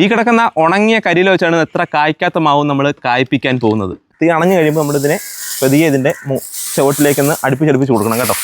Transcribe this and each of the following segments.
ഈ കിടക്കുന്ന ഉണങ്ങിയ കരിയിൽ വെച്ചാണ് എത്ര കായ്ക്കാത്ത മാവും നമ്മൾ കായ്പ്പിക്കാൻ പോകുന്നത്. തീ അണഞ്ഞു കഴിയുമ്പോൾ നമ്മളിതിനെ പതിയെ ഇതിന്റെ ചുവട്ടിലേക്ക് ചുവട്ടിലേക്കൊന്ന് അടുപ്പിച്ചടുപ്പിച്ച് കൊടുക്കണം കേട്ടോ.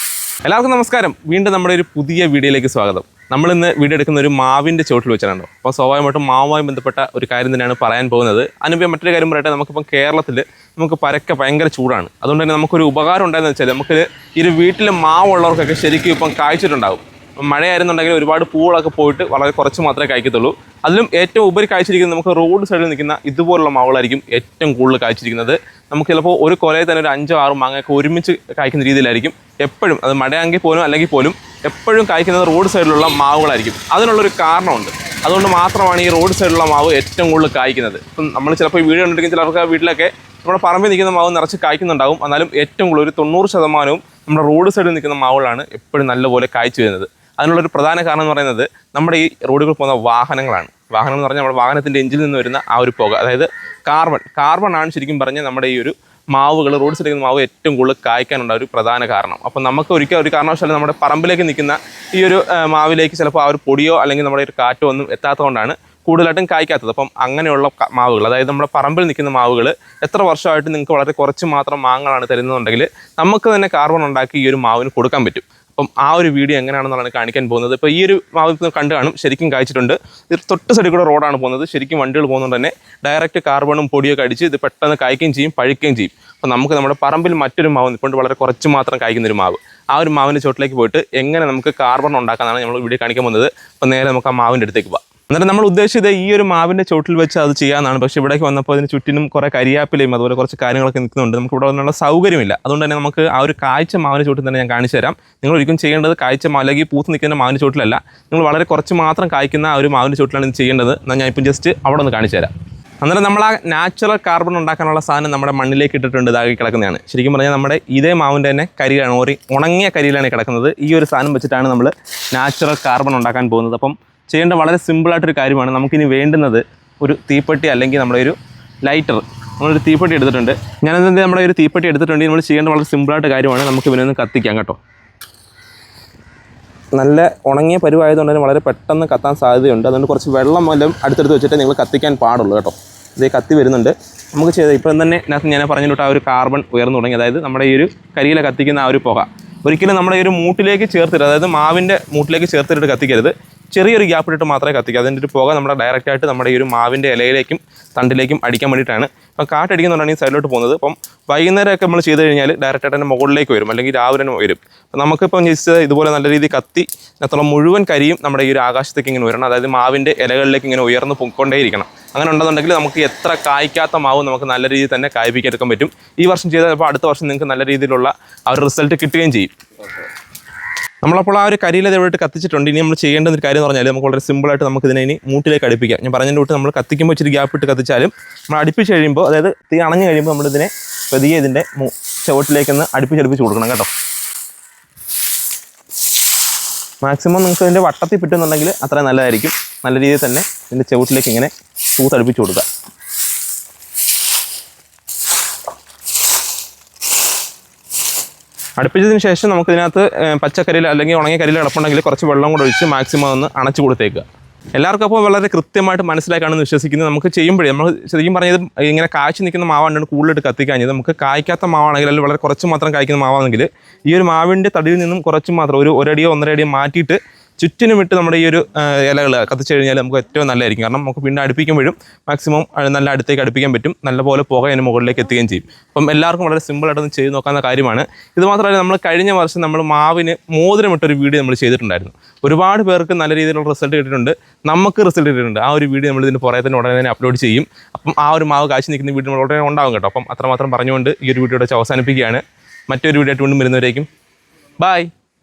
എല്ലാവർക്കും നമസ്കാരം. വീണ്ടും നമ്മുടെ ഒരു പുതിയ വീഡിയോയിലേക്ക് സ്വാഗതം. നമ്മൾ ഇന്ന് വീഡിയോ എടുക്കുന്ന ഒരു മാവിന്റെ ചുവട്ടിൽ വെച്ചാണല്ലോ അപ്പോൾ സ്വാഭാവികമായിട്ടും മാവുമായി ബന്ധപ്പെട്ട ഒരു കാര്യം തന്നെയാണ് പറയാൻ പോകുന്നത്. അതിനുമ്പോൾ മറ്റൊരു കാര്യം പറയട്ടെ. നമുക്കിപ്പം കേരളത്തിൽ നമുക്ക് പരക്കെ ഭയങ്കര ചൂടാണ്. അതുകൊണ്ട് തന്നെ നമുക്കൊരു ഉപകാരം ഉണ്ടായെന്ന് വെച്ചാൽ നമുക്ക് ഈ വീട്ടിൽ മാവുള്ളവർക്കൊക്കെ ശരിക്കും ഇപ്പം കായ്ച്ചിട്ടുണ്ടാവും. ഇപ്പം മഴയായിരുന്നുണ്ടെങ്കിൽ ഒരുപാട് പൂവുകളൊക്കെ പോയിട്ട് വളരെ കുറച്ച് മാത്രമേ കായ്ക്കത്തുള്ളൂ. അതിലും ഏറ്റവും ഉപരി കായ്ച്ചിരിക്കുന്നത് നമുക്ക് റോഡ് സൈഡിൽ നിൽക്കുന്ന ഇതുപോലുള്ള മാവുകളായിരിക്കും ഏറ്റവും കൂടുതൽ കായ്ച്ചിരിക്കുന്നത്. നമുക്ക് ചിലപ്പോൾ ഒരു കൊലയിൽ തന്നെ ഒരു അഞ്ചോ ആറോ മാങ്ങയൊക്കെ ഒരുമിച്ച് കായ്ക്കുന്ന രീതിയിലായിരിക്കും. എപ്പോഴും അത് മഴയാണെങ്കിൽ പോലും അല്ലെങ്കിൽ പോലും എപ്പോഴും കായ്ക്കുന്നത് റോഡ് സൈഡിലുള്ള മാവുകളായിരിക്കും. അതിനുള്ളൊരു കാരണമുണ്ട്. അതുകൊണ്ട് മാത്രമാണ് ഈ റോഡ് സൈഡിലുള്ള മാവ് ഏറ്റവും കൂടുതൽ കായ്ക്കുന്നത്. ഇപ്പം നമ്മൾ ചിലപ്പോൾ ഈ വീഡിയോ കണ്ടിരിക്കുന്ന ചിലർക്ക് വീട്ടിലൊക്കെ നമ്മുടെ പറമ്പിൽ നിൽക്കുന്ന മാവ് നിറച്ച് കായ്ക്കുന്നുണ്ടാവും. എന്നാലും ഏറ്റവും കൂടുതൽ ഒരു തൊണ്ണൂറ് ശതമാനവും നമ്മുടെ റോഡ് സൈഡിൽ നിൽക്കുന്ന മാവുകളാണ് എപ്പോഴും നല്ലപോലെ കായ്ച്ചു വരുന്നത്. അതിനുള്ളൊരു പ്രധാന കാരണം എന്ന് പറയുന്നത് നമ്മുടെ ഈ റോഡുകളിൽ പോകുന്ന വാഹനങ്ങളാണ്. വാഹനം എന്ന് പറഞ്ഞാൽ നമ്മുടെ വാഹനത്തിന്റെ എഞ്ചിൽ നിന്ന് വരുന്ന ആ ഒരു പുക. അതായത് കാർബൺ. കാർബൺ ആണ് ശരിക്കും പറഞ്ഞാൽ നമ്മുടെ ഈ ഒരു മാവുകൾ റോഡ് സൈഡിൽ മാവ് ഏറ്റവും കൂടുതൽ കായ്ക്കാനുള്ള ഒരു പ്രധാന കാരണം. അപ്പോൾ നമുക്ക് ഒരിക്കൽ ഒരു കാരണവശാലും നമ്മുടെ പറമ്പിലേക്ക് നിൽക്കുന്ന ഈ ഒരു മാവിലേക്ക് ചിലപ്പോൾ ആ ഒരു പൊടിയോ അല്ലെങ്കിൽ നമ്മുടെ ഒരു കാറ്റോ ഒന്നും എത്താത്തതുകൊണ്ടാണ് കൂടുതലായിട്ടും കായ്ക്കാത്തത്. അപ്പം അങ്ങനെയുള്ള മാവുകൾ അതായത് നമ്മുടെ പറമ്പിൽ നിൽക്കുന്ന മാവുകൾ എത്ര വർഷമായിട്ട് നിങ്ങൾക്ക് വളരെ കുറച്ച് മാത്രം മാങ്ങളാണ് തരുന്നതുണ്ടെങ്കിൽ നമുക്ക് തന്നെ കാർബൺ ഉണ്ടാക്കി ഈ ഒരു മാവിന് കൊടുക്കാൻ പറ്റും. അപ്പം ആ ഒരു വീഡിയോ എങ്ങനെയാണെന്നുള്ളതാണ് കാണിക്കാൻ പോകുന്നത്. ഇപ്പോൾ ഈ ഒരു ഭാഗത്ത് ഇപ്പോൾ കണ്ടു കാണും. ശരിക്കും കായ്ച്ചിട്ടുണ്ട് ഇത് തൊട്ട് സൈഡിൽ കൂടെ റോഡാണ് പോകുന്നത്. ശരിക്കും വണ്ടികൾ പോകുന്നത് തന്നെ ഡയറക്റ്റ് കാർബണും പൊടിയൊക്കെ അടിച്ച് ഇത് പെട്ടെന്ന് കായ്ക്കുകയും ചെയ്യും പഴുക്കുകയും ചെയ്യും. അപ്പം നമുക്ക് നമ്മുടെ പറമ്പിൽ മറ്റൊരു മാവ് നിൽപ്പുണ്ട് വളരെ കുറച്ച് മാത്രം കായ്ക്കുന്ന ഒരു മാവ്. ആ ഒരു മാവിന്റെ ചോട്ടിലേക്ക് പോയിട്ട് എങ്ങനെ നമുക്ക് കാർബൺ ഉണ്ടാക്കാനാണ് നമ്മൾ വീഡിയോ കാണിക്കാൻ പോകുന്നത്. അപ്പോൾ നേരെ നമുക്ക് ആ മാവിന്റെ അടുത്തേക്ക് പോകാം എന്നിട്ട് നമ്മൾ ഉദ്ദേശിച്ചത് ഈ ഒരു മാവിന്റെ ചോട്ടിൽ വെച്ച് അത് ചെയ്യാമെന്നാണ് പക്ഷേ ഇവിടേക്ക് വന്നപ്പോൾ അതിന് ചുറ്റിനും കുറേ കരിയാപ്പിലയും അതുപോലെ കുറച്ച് കാര്യങ്ങളൊക്കെ നിൽക്കുന്നുണ്ട്. നമുക്ക് ഇവിടെ വന്നുള്ള സൗകര്യമില്ല. അതുകൊണ്ട് തന്നെ നമുക്ക് ആ ഒരു കാഴ്ച മാവിന്റെ ചോട്ടിൽ തന്നെ ഞാൻ കാണിച്ചു തരാം. നിങ്ങൾ ഒരിക്കലും ചെയ്യേണ്ടത് കാഴ്ച മലകി അല്ലെങ്കിൽ പൂത്ത് നിൽക്കുന്ന മാവിന്റെ ചോട്ടിലല്ല. നിങ്ങൾ വളരെ കുറച്ച് മാത്രം കായ്ക്കുന്ന ആ ഒരു മാവിന്റെ ചോട്ടിലാണ് ഇത് ചെയ്യേണ്ടത്. എന്നാൽ ഞാൻ ഇപ്പം ജസ്റ്റ് അവിടെ ഒന്ന് കാണിച്ചു തരാം. അന്നേരം നമ്മൾ ആ നാച്ചുറൽ കാർബൺ ഉണ്ടാക്കാനുള്ള സാധനം നമ്മുടെ മണ്ണിലേക്ക് ഇട്ടിട്ടുണ്ട് ഇതാക്കി കിടക്കുന്നതാണ്. ശരിക്കും പറഞ്ഞാൽ നമ്മുടെ ഇതേ മാവിന്റെ തന്നെ കരിയിലാണ് ഓറി ഉണങ്ങിയ കരിയിലാണ് കിടക്കുന്നത്. ഈ ഒരു സാധനം വെച്ചിട്ടാണ് നമ്മൾ നാച്ചുറൽ കാർബൺ ഉണ്ടാക്കാൻ പോകുന്നത്. അപ്പം ചെയ്യേണ്ട വളരെ സിമ്പിളായിട്ടൊരു കാര്യമാണ്. നമുക്കിനി വേണ്ടുന്നത് ഒരു തീപ്പെട്ടി അല്ലെങ്കിൽ നമ്മുടെ ഒരു ലൈറ്റർ നമ്മളൊരു തീപ്പെട്ടി എടുത്തിട്ടുണ്ട്. ഞാനെന്താ നമ്മുടെ ഒരു തീപ്പെട്ടി എടുത്തിട്ടുണ്ടെങ്കിൽ നമ്മൾ ചെയ്യേണ്ട വളരെ സിമ്പിളായിട്ട് കാര്യമാണ്. നമുക്ക് ഇവനൊന്ന് കത്തിക്കാം കേട്ടോ. നല്ല ഉണങ്ങിയ പരുവായതുകൊണ്ട് തന്നെ വളരെ പെട്ടെന്ന് കത്താൻ സാധ്യതയുണ്ട്. അതുകൊണ്ട് കുറച്ച് വെള്ളം മൂലം അടുത്തെടുത്ത് വെച്ചിട്ട് നിങ്ങൾ കത്തിക്കാൻ പാടുള്ളൂ കേട്ടോ. ഇത് കത്തി വരുന്നുണ്ട്. നമുക്ക് ചെയ്ത് ഇപ്പം തന്നെ ഞാൻ ഞാൻ പറഞ്ഞിട്ട് ആ ഒരു കാർബൺ ഉയർന്നു തുടങ്ങി. അതായത് നമ്മുടെ ഈ ഒരു കരിയില കത്തിക്കുന്ന ആ ഒരു പുക. ഒരിക്കലും നമ്മുടെ ഈ ഒരു മൂട്ടിലേക്ക് ചേർത്തിട്ട് അതായത് മാവിന്റെ മൂട്ടിലേക്ക് ചേർത്തിട്ട് കത്തിക്കരുത്. ചെറിയൊരു ഗ്യാപ്പ് ഇട്ടിട്ട് മാത്രമേ കത്തിക്കൂ. അതിന്റെ ഒരു പുക നമ്മുടെ ഡയറക്റ്റ് ആയിട്ട് നമ്മുടെ ഈ ഒരു മാവിന്റെ ഇലയിലേക്കും തണ്ടിലേക്കും അടിക്കാൻ വേണ്ടിയിട്ടാണ്. ഇപ്പം കാറ്റടിക്കുന്നുണ്ടാണ് ഈ സൈഡിലോട്ട് പോകുന്നത്. അപ്പം വൈകുന്നേരമൊക്കെ നമ്മൾ ചെയ്ത് കഴിഞ്ഞാൽ ഡയറക്റ്റ് ആയിട്ട് തന്നെ മുകളിലേക്ക് വരും. അല്ലെങ്കിൽ രാവിലെ തന്നെ വരും. അപ്പം നമുക്കിപ്പം ജസ്റ്റ് ഇതുപോലെ നല്ല രീതിയിൽ കത്തി അത്ര മുഴുവൻ കരിയും നമ്മുടെ ഈ ഒരു ആകാശത്തേക്ക് ഇങ്ങനെ വരണം. അതായത് മാവിന്റെ ഇലകളിലേക്ക് ഇങ്ങനെ ഉയർന്ന് പൊക്കൊണ്ടേയിരിക്കണം അങ്ങനെ ഉണ്ടെന്നുണ്ടെങ്കിൽ നമുക്ക് എത്ര കായ്ക്കാത്ത മാവ് നമുക്ക് നല്ല രീതിയിൽ തന്നെ കായ്പിക്കെടുക്കാൻ പറ്റും. ഈ വർഷം ചെയ്താൽ അപ്പോൾ അടുത്ത വർഷം നിങ്ങൾക്ക് നല്ല രീതിയിലുള്ള ആ ഒരു റിസൾട്ട് കിട്ടുകയും ചെയ്യും. നമ്മളപ്പോൾ ആ ഒരു കരിയില എവിടെ കത്തിച്ചിട്ടുണ്ട്. ഇനി നമ്മൾ ചെയ്യേണ്ട ഒരു കാര്യം എന്ന് പറഞ്ഞാൽ നമുക്ക് വളരെ സിമ്പിളായിട്ട് നമുക്ക് ഇതിനെ ഇനി മൂട്ടിലേക്ക് അടുപ്പിക്കാം. ഞാൻ പറഞ്ഞതിന്റെ കൂട്ട് നമ്മൾ കത്തിക്കുമ്പോൾ ഇച്ചിരി ഗ്യാപ്പ് ഇട്ട് കത്തിച്ചാലും നമ്മൾ അടുപ്പിച്ച് കഴിയുമ്പോൾ അതായത് തീ അണഞ്ഞു കഴിയുമ്പോൾ നമ്മളിതിനെ പതിയെ ഇതിന്റെ ചുവട്ടിലേക്കൊന്ന് അടുപ്പിച്ചടുപ്പിച്ച് കൊടുക്കണം കേട്ടോ. മാക്സിമം നിങ്ങൾക്ക് ഇതിന്റെ വട്ടത്തിൽ പിറ്റുന്നുണ്ടെങ്കിൽ അത്ര നല്ലതായിരിക്കും. നല്ല രീതിയിൽ തന്നെ ഇതിന്റെ ചുവട്ടിലേക്ക് ഇങ്ങനെ തൂത്തടുപ്പിച്ച് കൊടുക്കുക. അടുപ്പിച്ചതിന് ശേഷം നമുക്ക് ഇതിനകത്ത് പച്ചക്കരിയിൽ അല്ലെങ്കിൽ ഉണങ്ങിയ കരിയിൽ കിടപ്പുണ്ടെങ്കിൽ കുറച്ച് വെള്ളം കൂടെ ഒഴിച്ച് മാക്സിമം ഒന്ന് അണച്ചു കൊടുത്തേക്കുക. എല്ലാവർക്കും അപ്പോൾ വളരെ കൃത്യമായിട്ട് മനസ്സിലാക്കാണെന്ന് വിശ്വസിക്കുന്നത് നമുക്ക് ചെയ്യുമ്പോഴേ നമ്മൾ ശരിക്കും പറഞ്ഞത് ഇങ്ങനെ കാഴ്ച നിൽക്കുന്ന മാവാണ് കൂടുതലായിട്ട് കത്തിക്കാഞ്ഞത്. നമുക്ക് കായ്ക്കാത്ത മാവാണെങ്കിൽ അല്ലെങ്കിൽ വളരെ കുറച്ച് മാത്രം കായ്ക്കുന്ന മാവാണെങ്കിൽ ഈ ഒരു മാവിന്റെ തടിയിൽ നിന്നും കുറച്ച് മാത്രം ഒരു ഒരടിയോ ഒന്നരടിയോ മാറ്റിയിട്ട് ചുറ്റിനും ഇട്ട് നമ്മുടെ ഈ ഒരു ഇലകൾ കത്തിച്ച് കഴിഞ്ഞാൽ നമുക്ക് ഏറ്റവും നല്ലതായിരിക്കും. കാരണം നമുക്ക് പിന്നെ അടുപ്പിക്കുമ്പോഴും മാക്സിമം നല്ല അടുത്തേക്ക് അടുപ്പിക്കാൻ പറ്റും. നല്ലപോലെ പുക അതിന് മുകളിലേക്ക് എത്തുകയും ചെയ്യും. അപ്പം എല്ലാവർക്കും വളരെ സിമ്പിളായിട്ടൊന്ന് ചെയ്ത് നോക്കാവുന്ന കാര്യമാണ്. ഇത് മാത്രമല്ല നമ്മൾ കഴിഞ്ഞ വർഷം നമ്മൾ മാവിന് മോതിരമിട്ടൊരു വീഡിയോ നമ്മൾ ചെയ്തിട്ടുണ്ടായിരുന്നു. ഒരുപാട് പേർക്ക് നല്ല രീതിയിലുള്ള റിസൾട്ട് കിട്ടിയിട്ടുണ്ട്. നമുക്ക് റിസൾട്ട് കിട്ടിയിട്ടുണ്ട്. ആ ഒരു വീഡിയോ നമ്മൾ ഇതിന് പുറകെ തന്നെ ഉടനെ തന്നെ അപ്ലോഡ് ചെയ്യും. അപ്പം ആ ഒരു മാവ് കാശ് നിൽക്കുന്ന വീഡിയോ നമ്മൾ ഉടനെ ഉണ്ടാവും കേട്ടോ. അപ്പം അത്രമാത്രം പറഞ്ഞുകൊണ്ട് ഈ ഒരു വീഡിയോ വെച്ച് അവസാനിപ്പിക്കുകയാണ്. മറ്റൊരു വീഡിയോ ആയിട്ട് വീണ്ടും വരുന്നവരേക്കും. ബൈ